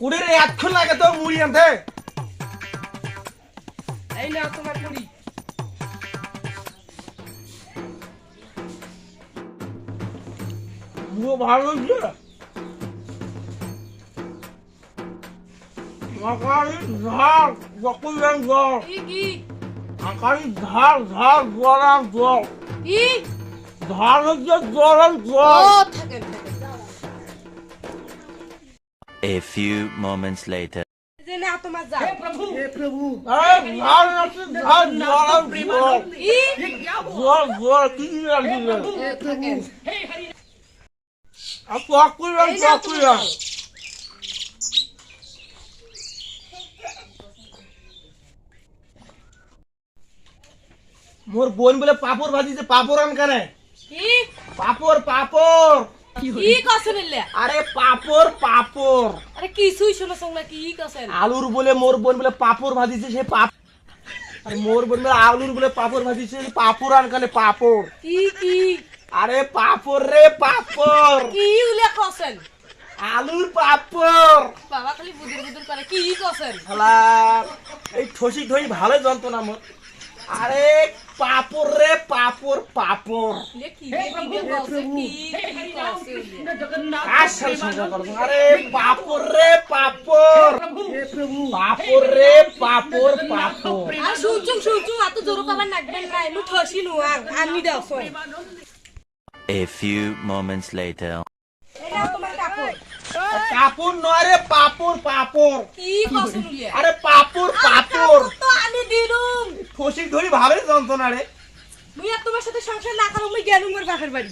কুড়ির এতক্ষণ লাগে তো মুড়ি আনতে। এই নাও তোমার মুড়ি। মুড়ো ভালো হচ্ছে আকারি ঝাল যকুলেন জল। আকারি ঝাল ঝাল জল কি ঝাল হচ্ছে জলাম ও জল থাকেন। A few moments later. যে না তোমার যাও আরে ঝাল হচ্ছে ঝাল জলাম জল কি জল জল কি দিলেন এ থাকেন আর কি পাপড় পাপড় কছেন আরে পাপড় পাপড়। আরে কিছুই শোনো সঙ্গে কি আলুর বলে মোর বোন বলে পাপড় ভাজিছে সে পাপ আর মোর বোন বলে আলুর বলে পাপড় ভাজিছে পাপড় আন কেন পাপড়। কি কি? আরে পাপড় রে পাপড়। কি উলে কছেন আলুর পাপড়। বাবা খালি বুদুর বুদুর করে কি কছেন শালা এই ঠসি ঠই ভালো যন্ত্রণা মোর। আরে পাপড় রে পাপড় পাপড় লে কি রে কি রে কছে কি কি কছে উলে? কার সাথে সংসার করব আরে পাপড় রে পাপড় পাপড় রে পাপড় পাপড় আর শুনছুং শুনছুং এত জোর পাবার নাগবেন নাই মু ঠসি নুয়াং আনি দাও A few moments later. কাপড়। নয় রে পাপড় পাপড় কি আরে পাপড় পাপড় তো আনি দিলুম। ঠসি ধরি ভালো যন্ত্রণা রে। তোমার সাথে সংসার না করো মুই গেলুম বাপের বাড়ি।